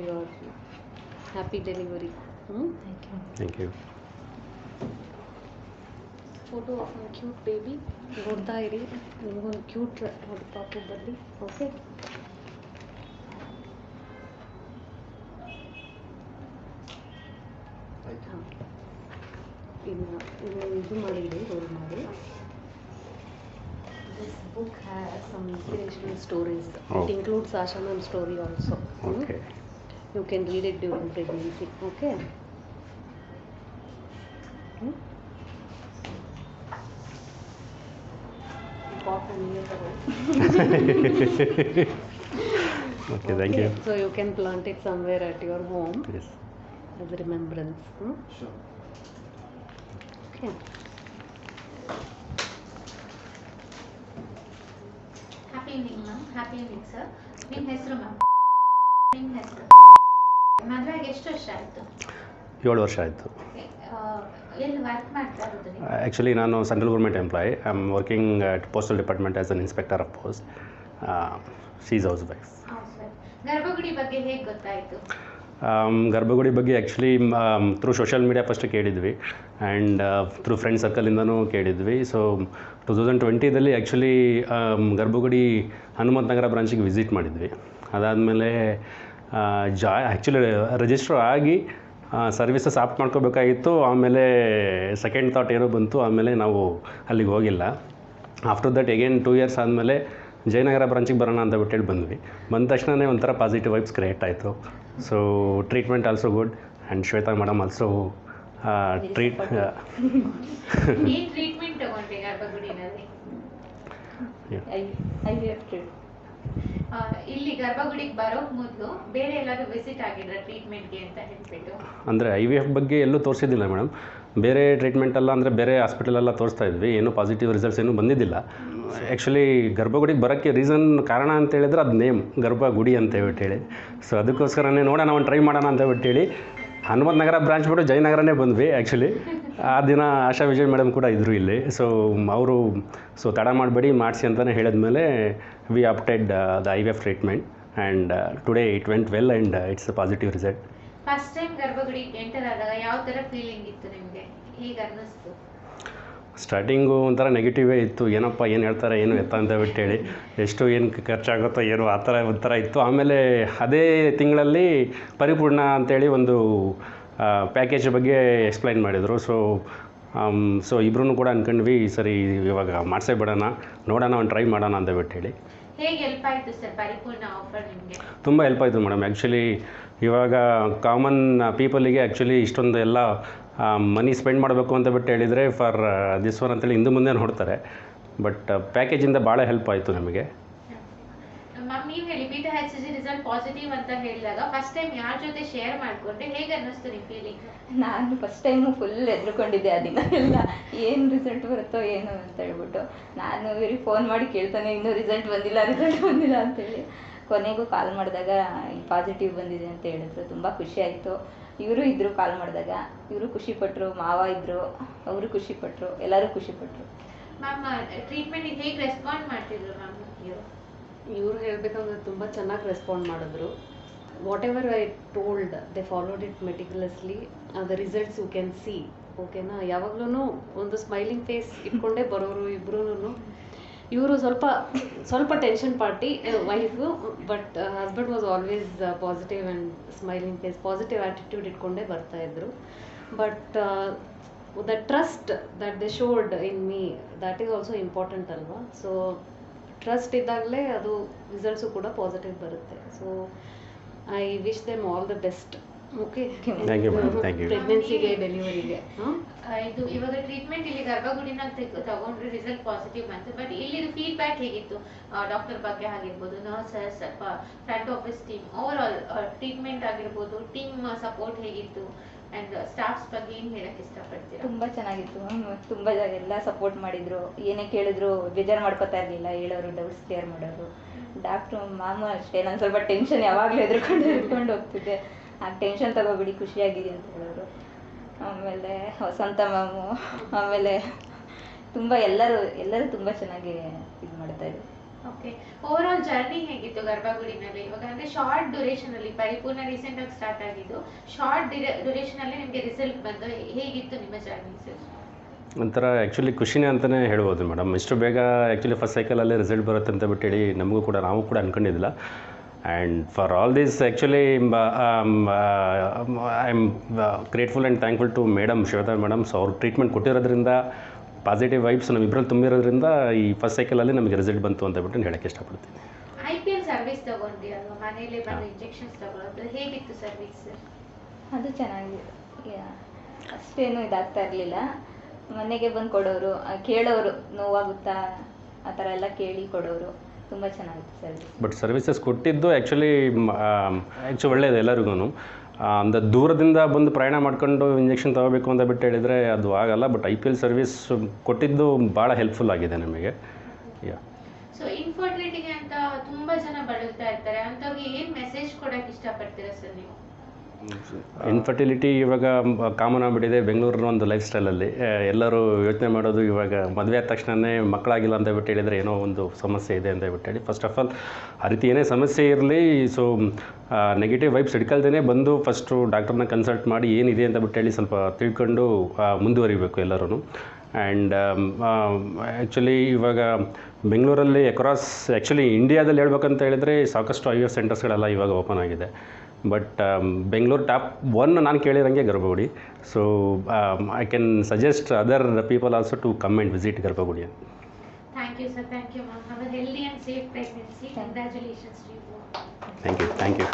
your happy delivery. Hmm? Thank you thank you photo of my cute baby ನೋಡ್ತಾ ಇರಿ. ನಿಮಗೊಂದು cute ಒಂದು ಪಾಪು ಬರಲಿ ಓಕೆ ಇನ್ನು ಇನ್ನು ಇದು ಮಾಡಿದ್ರಿ ರೋಲ್ ಮಾಡಿ. book has some inspirational stories. Oh. It includes Ashamam story also. Hmm? Okay. You can read it during pregnancy. Okay. Hmm? okay, okay, thank you. So you can plant it somewhere at your home. Yes. As a remembrance. Hmm? Sure. Okay. Happy evening sir ನಿಮ್ಮ ಹೆಸರು ma'am ನಿಮ್ಮ ಹೆಸರು? ಮದುವೆಗೆ ಎಷ್ಟು ವರ್ಷ ಆಯಿತು? ಏಳು ವರ್ಷ ಆಯಿತು. ಆ್ಯಕ್ಚುಲಿ ನಾನು central government employee I am working at postal department as an inspector of post she's housewife Garbhagudi ಬಗ್ಗೆ ಹೇಗೆ ಗೊತ್ತಾಯಿತು? ಗರ್ಭಗುಡಿ ಬಗ್ಗೆ actually through social media first ಕೇಳಿದ್ವಿ. ಆ್ಯಂಡ್ ಥ್ರೂ ಫ್ರೆಂಡ್ ಸರ್ಕಲಿಂದನೂ ಕೇಳಿದ್ವಿ. ಸೊ ಟು ತೌಸಂಡ್ ಟ್ವೆಂಟಿದಲ್ಲಿ ಆ್ಯಕ್ಚುಲಿ ಗರ್ಭಗುಡಿ ಹನುಮಂತ ನಗರ ಬ್ರಾಂಚಿಗೆ ವಿಸಿಟ್ ಮಾಡಿದ್ವಿ. ಅದಾದಮೇಲೆ ಜಾ ಆ್ಯಕ್ಚುಲಿ ರಿಜಿಸ್ಟರ್ ಆಗಿ ಸರ್ವಿಸಸ್ ಆಪ್ ಮಾಡ್ಕೋಬೇಕಾಗಿತ್ತು. ಆಮೇಲೆ ಸೆಕೆಂಡ್ ಥಾಟ್ ಏನೋ ಬಂತು. ಆಮೇಲೆ ನಾವು ಅಲ್ಲಿಗೆ ಹೋಗಿಲ್ಲ. After that again two years ಆದಮೇಲೆ ಜಯನಗರ ಬ್ರಾಂಚಿಗೆ ಬರೋಣ ಅಂತ ಬಿಟ್ಟೇಳಿ ಬಂದ್ವಿ. ಬಂದ ತಕ್ಷಣವೇ ಒಂಥರ ಪಾಸಿಟಿವ್ ವೈಬ್ಸ್ ಕ್ರಿಯೇಟ್ ಆಯಿತು. So treatment also good and Shweta madam also treat treatment ಇಲ್ಲಿ ಗರ್ಭಗುಡಿಗೆ ಬರೋಕ್ ಮೊದಲು ಬೇರೆ ಎಲ್ಲಾದ್ರೂ ವಿಸಿಟ್ ಆಗಿದ್ರೆ ಟ್ರೀಟ್ಮೆಂಟ್ಗೆ ಅಂತ ಹೇಳ್ಬಿಟ್ಟು? ಅಂದರೆ ಐ ವಿ ಎಫ್ ಬಗ್ಗೆ ಎಲ್ಲೂ ತೋರಿಸಿದ್ದಿಲ್ಲ ಮೇಡಮ್ ಬೇರೆ ಟ್ರೀಟ್ಮೆಂಟ್ ಎಲ್ಲ ಅಂದರೆ ಬೇರೆ ಹಾಸ್ಪಿಟಲೆಲ್ಲ ತೋರಿಸ್ತಾ ಇದ್ವಿ. ಏನೂ ಪಾಸಿಟಿವ್ ರಿಸಲ್ಟ್ಸ್ ಏನೂ ಬಂದಿದ್ದಿಲ್ಲ. ಆ್ಯಕ್ಚುಲಿ ಗರ್ಭಗುಡಿಗೆ ಬರೋಕ್ಕೆ ರೀಸನ್ ಕಾರಣ ಅಂತ ಹೇಳಿದ್ರೆ ಅದು ನೇಮ್ ಗರ್ಭಗುಡಿ ಅಂತ ಹೇಳಿ. ಸೊ ಅದಕ್ಕೋಸ್ಕರನೇ ನೋಡೋಣ, ಒಂದು ಟ್ರೈ ಮಾಡೋಣ ಅಂತ ಹೇಳ್ಬಿಟ್ಟು ಹೇಳಿ. ಹನುಮಂತ ನಗರ ಬ್ರಾಂಚ್ ಬಿಟ್ಟು ಜಯನಗರನೇ ಬಂದ್ವಿ ಆ್ಯಕ್ಚುಲಿ ಆ ದಿನ ಆಶಾ ವಿಜಯ್ ಮೇಡಮ್ ಕೂಡ ಇದ್ದರು ಇಲ್ಲಿ. ಸೊ ಅವರು ಸೊ ತಡ ಮಾಡಬೇಡಿ, ಮಾಡಿಸಿ ಅಂತಲೇ ಹೇಳಿದ್ಮೇಲೆ we opted the I V F treatment and today it went well and it's a positive result first time Garbhagudi enter ಆದಾಗ ಯಾವ ತರ ಫೀಲಿಂಗ್ ಇತ್ತು ನಿಮಗೆ? ಈಗ ಅನ್ನಿಸ್ತು? ಸ್ಟಾರ್ಟಿಂಗು ಒಂಥರ ನೆಗೆಟಿವೇ ಇತ್ತು. ಏನಪ್ಪ, ಏನು ಹೇಳ್ತಾರೆ, ಏನು ಎತ್ತ ಅಂತ ಬಿಟ್ಟೇಳಿ. ಎಷ್ಟು ಏನು ಖರ್ಚಾಗುತ್ತೋ, ಏನು ಆ ಥರ ಒಂಥರ ಇತ್ತು. ಆಮೇಲೆ ಅದೇ ತಿಂಗಳಲ್ಲಿ ಪರಿಪೂರ್ಣ ಅಂತೇಳಿ ಒಂದು ಪ್ಯಾಕೇಜ್ ಬಗ್ಗೆ ಎಕ್ಸ್ಪ್ಲೈನ್ ಮಾಡಿದರು. ಸೊ ಸೊ ಇಬ್ಬರೂ ಕೂಡ ಅಂದ್ಕೊಂಡ್ವಿ ಸರಿ ಇವಾಗ ಮಾಡಿಸೇ ಬಿಡೋಣ, ನೋಡೋಣ, ಒಂದು ಟ್ರೈ ಮಾಡೋಣ ಅಂತ ಬಿಟ್ಟೇಳಿ. ತುಂಬ ಹೆಲ್ಪ್ ಆಯಿತು ಮೇಡಮ್ ಆ್ಯಕ್ಚುಲಿ ಇವಾಗ ಕಾಮನ್ ಪೀಪಲಿಗೆ ಆ್ಯಕ್ಚುಲಿ ಇಷ್ಟೊಂದು ಎಲ್ಲ ಮನಿ ಸ್ಪೆಂಡ್ ಮಾಡಬೇಕು ಅಂತ ಬಿಟ್ಟು ಹೇಳಿದರೆ ಫಾರ್ ದಿಸ್ ಒನ್ ಅಂತೇಳಿ ಹಿಂದೆ ಮುಂದೆ ನೋಡ್ತಾರೆ. ಬಟ್ ಪ್ಯಾಕೇಜಿಂದ ಭಾಳ ಹೆಲ್ಪ್ ಆಯಿತು ನಮಗೆ ಮ್ಯಾಮ್ ನೀವು ಹೇಳಿ beta H G result positive ಅಂತ ಹೇಳಿದಾಗ ಫಸ್ಟ್ ಟೈಮ್ ಯಾರ ಜೊತೆ ಶೇರ್ ಮಾಡ್ಕೊಂಡ್ರೆ ಹೇಗೆ ಅನ್ನಿಸ್ತು ನಿಮ್ಮ ಫೀಲಿಂಗ್ ನಾನು ಫಸ್ಟ್ ಟೈಮ್ ಫುಲ್ ಎದ್ರುಕೊಂಡಿದ್ದೆ ಆ ದಿನ ಎಲ್ಲ. ಏನು ರಿಸಲ್ಟ್ ಬರುತ್ತೋ ಏನು ಅಂತ ಹೇಳ್ಬಿಟ್ಟು. ನಾನು ಇವ್ರಿಗೆ ಫೋನ್ ಮಾಡಿ ಕೇಳ್ತಾನೆ ಇನ್ನೂ ರಿಸಲ್ಟ್ ಬಂದಿಲ್ಲ ರಿಸಲ್ಟ್ ಬಂದಿಲ್ಲ ಅಂತೇಳಿ. ಕೊನೆಗೂ ಕಾಲ್ ಮಾಡಿದಾಗ ಪಾಸಿಟಿವ್ ಬಂದಿದೆ ಅಂತ ಹೇಳಿದ್ರು. ತುಂಬ ಖುಷಿ ಆಯಿತು. ಇವರು ಇದ್ದರು ಕಾಲ್ ಮಾಡಿದಾಗ. ಇವರು ಖುಷಿಪಟ್ಟರು ಮಾವ ಇದ್ದರು ಅವರು ಖುಷಿಪಟ್ಟರು ಎಲ್ಲರೂ ಖುಷಿಪಟ್ಟರು ಮ್ಯಾಮ್ ಟ್ರೀಟ್ಮೆಂಟ್ ಹೇಗೆ ರೆಸ್ಪಾಂಡ್ ಮಾಡ್ತಿದ್ರು ಮ್ಯಾಮ್ ಇವರು ಹೇಳ್ಬೇಕಂದ್ರೆ ತುಂಬ ಚೆನ್ನಾಗಿ ರೆಸ್ಪಾಂಡ್ ಮಾಡಿದ್ರು. Whatever I told they followed it meticulously the results you can see ಓಕೆನಾ ಯಾವಾಗ್ಲೂ ಒಂದು ಸ್ಮೈಲಿಂಗ್ ಫೇಸ್ ಇಟ್ಕೊಂಡೇ ಬರೋರು ಇಬ್ರು ಇವರು ಸ್ವಲ್ಪ ಸ್ವಲ್ಪ tension party wife but husband was always positive and smiling face positive attitude ಇಟ್ಕೊಂಡೇ ಬರ್ತಾ ಇದ್ರು. But the trust that they showed in me that is also important ಅಲ್ವಾ? ಸೊ ಟ್ರಸ್ಟ್ ಇದ್ದಾಗಲೇ ಅದು ರಿಸಲ್ಟ್ಸು ಕೂಡ ಪಾಸಿಟಿವ್ ಬರುತ್ತೆ. So I wish them all the best okay. ಪ್ರೆಗ್ನೆನ್ಸಿಗೆ ಡೆಲಿವರಿಗೆ ಇದು ಇವಾಗ ಟ್ರೀಟ್ಮೆಂಟ್ ಇಲ್ಲಿ ಗರ್ಭಗುಡಿನ ತೆಗ್- ತಗೊಂಡ್ರೆ ರಿಸಲ್ಟ್ ಪಾಸಿಟಿವ್ ಬಂತು. ಬಟ್ ಇಲ್ಲಿ ಫೀಡ್ಬ್ಯಾಕ್ ಹೇಗಿತ್ತು? ಡಾಕ್ಟರ್ ಬಗ್ಗೆ ಆಗಿರ್ಬೋದು nurses front office team overall treatment ಆಗಿರ್ಬೋದು ಟೀಮ್ ಸಪೋರ್ಟ್ ಹೇಗಿತ್ತು? ಅಂಡ್ ಸ್ಟಾಫ್ಸ್ ಬಗ್ಗೆ ಏನು ಹೇಳಕ್ ಇಷ್ಟಪಡ್ತೀರಾ? ತುಂಬ ಚೆನ್ನಾಗಿತ್ತು ತುಂಬ ಎಲ್ಲ ಸಪೋರ್ಟ್ ಮಾಡಿದ್ರು. ಏನೇ ಕೇಳಿದ್ರು ಬೇಜಾರು ಮಾಡ್ಕೋತಾ ಇರಲಿಲ್ಲ. ಹೇಳೋರು ಡೌಟ್ಸ್ ಕ್ಲಿಯರ್ ಮಾಡೋರು. ಡಾಕ್ಟ್ರು ಮಾಮು ಅಷ್ಟೇ. ನಾನು ಸ್ವಲ್ಪ ಟೆನ್ಷನ್ ಯಾವಾಗಲೂ ಎದ್ರುಕೊಂಡು ಎದ್ರುಕೊಂಡು ಹೋಗ್ತಿದ್ದೆ. ಆ ಟೆನ್ಷನ್ ತಗೋಬಿಡಿ ಖುಷಿಯಾಗಿದೆ ಅಂತ ಹೇಳೋರು. ಆಮೇಲೆ ವಸಂತ ಮಾಮು ಆಮೇಲೆ ತುಂಬ ಎಲ್ಲರೂ ಎಲ್ಲರೂ ತುಂಬ ಚೆನ್ನಾಗಿ ಇದು ಮಾಡ್ತಾಯಿದ್ರು ಓಕೆ ಓವರ್ ಆಲ್ ಜರ್ನಿ ಹೇಗಿತ್ತು ಗರ್ಭಗುಡಿನಲ್ಲಿ? ಇವಾಗ ಅಂದ್ರೆ ಶಾರ್ಟ್ ಡ್ಯೂರೇಷನ್ ಅಲ್ಲಿ, ಪರಿಪೂರ್ಣ ರೀಸೆಂಟ್ ಆಗಿ ಸ್ಟಾರ್ಟ್ ಆಗಿದ್ದು ಶಾರ್ಟ್ ಡ್ಯೂರೇಷನ್ ಅಲ್ಲಿ ನಿಮಗೆ ರಿಸಲ್ಟ್ ಬಂದು ಹೇಗಿತ್ತು ನಿಮ್ಮ ಜರ್ನಿ ಸರ್? ಒಂಥರ ಆ್ಯಕ್ಚುಲಿ ಖುಷಿನೇ ಅಂತಲೇ ಹೇಳ್ಬೋದು ಮೇಡಮ್ ಇಷ್ಟು ಬೇಗ ಆ್ಯಕ್ಚುಲಿ ಫಸ್ಟ್ ಸೈಕಲಲ್ಲೇ ರಿಸಲ್ಟ್ ಬರುತ್ತೆ ಅಂತ ಬಿಟ್ಟು ಹೇಳಿ ನಮಗೂ ಕೂಡ, ನಾವು ಕೂಡ ಅನ್ಕೊಂಡಿದ್ದಿಲ್ಲ. And for all this actually I am grateful and thankful to madam Shweta madam so ಅವ್ರು ಟ್ರೀಟ್ಮೆಂಟ್ ಕೊಟ್ಟಿರೋದ್ರಿಂದ ಪಾಸಿಟಿವ್ ವೈಬ್ಸ್ ನಮ್ಮಿಬ್ಬರಲ್ಲಿ ತುಂಬಿರೋದ್ರಿಂದ ಈ ಫಸ್ಟ್ ಸೈಕಲಲ್ಲಿ ನಮಗೆ ರಿಸಲ್ಟ್ ಬಂತು ಅಂತ ಬಿಟ್ಟು ಹೇಳಕ್ಕೆ ಇಷ್ಟಪಡ್ತೀನಿ. ಐ ಪಿ ಎಲ್ ಸರ್ವಿಸ್ ತಗೊಂಡಿ ಅಲ್ವಾ? ಮನೇಲಿ ಬಂದು ಇಂಜೆಕ್ಷನ್ಸ್ ತಗೊಳ್ಳೋದು ಹೇಗಿತ್ತು ಸರ್ವಿಸ್ ಸರ್ ಅದು ಚೆನ್ನಾಗಿದೆ. ಯಾ- ಅಷ್ಟೇನು ಇದಾಗ್ತಾ ಇರಲಿಲ್ಲ. ಮನೆಗೆ ಬಂದು ಕೊಡೋರು ಕೇಳೋರು ನೋವಾಗುತ್ತಾ ಆ ಥರ ಎಲ್ಲ ಕೇಳಿ ಕೊಡೋರು. ತುಂಬ ಚೆನ್ನಾಗಿತ್ತು ಸರ್ವಿಸ್ ಬಟ್ ಸರ್ವಿಸಸ್ ಕೊಟ್ಟಿದ್ದು ಆ್ಯಕ್ಚುಲಿ ಆ್ಯಕ್ಚುಲಿ ಒಳ್ಳೆಯದು ಎಲ್ಲರಿಗೂ ಅಂದ ದೂರದಿಂದ ಬಂದು ಪ್ರಯಾಣ ಮಾಡ್ಕೊಂಡು ಇಂಜೆಕ್ಷನ್ ತಗೋಬೇಕು ಅಂತ ಬಿಟ್ಟು ಹೇಳಿದರೆ ಅದು ಆಗಲ್ಲ but I P L service ಕೊಟ್ಟಿದ್ದು ಭಾಳ ಹೆಲ್ಪ್ಫುಲ್ ಆಗಿದೆ ನಮಗೆ. ಯಾ ಸೊ ಇನ್ಫರ್ಟಿಲಿಟಿಗೆ ಅಂತ ತುಂಬಾ ಜನ ಬಳಲ್ತಾ ಇರ್ತಾರೆ. ಅಂಥವ್ರಿಗೆ ಏನು ಮೆಸೇಜ್ ಕೊಡೋಕ್ಕೆ ಇಷ್ಟಪಡ್ತೀರಾ ಸರ್ ನೀವು? ಇನ್ಫರ್ಟಿಲಿಟಿ ಇವಾಗ ಕಾಮನ್ ಆಗಿಬಿಟ್ಟಿದೆ. ಬೆಂಗಳೂರಿನ ಒಂದು ಲೈಫ್ ಸ್ಟೈಲಲ್ಲಿ ಎಲ್ಲರೂ ಯೋಚನೆ ಮಾಡೋದು ಇವಾಗ ಮದುವೆ ಆದ ತಕ್ಷಣವೇ ಮಕ್ಕಳಾಗಿಲ್ಲ ಅಂತ ಬಿಟ್ಟು ಹೇಳಿದರೆ ಏನೋ ಒಂದು ಸಮಸ್ಯೆ ಇದೆ ಅಂತ ಬಿಟ್ಟು ಹೇಳಿ. ಫಸ್ಟ್ ಆಫ್ ಆಲ್ ಆ ರೀತಿ ಏನೇ ಸಮಸ್ಯೆ ಇರಲಿ ಸೊ ನೆಗೆಟಿವ್ ವೈಬ್ಸ್ ಹಿಡ್ಕೊಳ್ದೇ ಬಂದು ಫಸ್ಟು ಡಾಕ್ಟರ್ನ ಕನ್ಸಲ್ಟ್ ಮಾಡಿ ಏನಿದೆ ಅಂತ ಬಿಟ್ಟು ಹೇಳಿ ಸ್ವಲ್ಪ ತಿಳ್ಕೊಂಡು ಮುಂದುವರಿಬೇಕು ಎಲ್ಲರೂ ಆ್ಯಂಡ್ ಆ್ಯಕ್ಚುಲಿ ಇವಾಗ ಬೆಂಗಳೂರಲ್ಲಿ ಅಕ್ರಾಸ್ ಆ್ಯಕ್ಚುಲಿ ಇಂಡಿಯಾದಲ್ಲಿ ಹೇಳ್ಬೇಕಂತ ಹೇಳಿದರೆ ಸಾಕಷ್ಟು ಐ ಎಸ್ ಸೆಂಟರ್ಸ್ಗಳೆಲ್ಲ ಇವಾಗ ಓಪನ್ ಆಗಿದೆ. ಬಟ್ ಬೆಂಗಳೂರು ಟಾಪ್ ಒನ್ ನಾನು ಕೇಳಿರೋಂಗೆ Garbhagudi. So I can suggest other people also to come and visit Garbhagudi. Thank you sir thank you ma'am healthy and safe pregnancy congratulations thank you thank you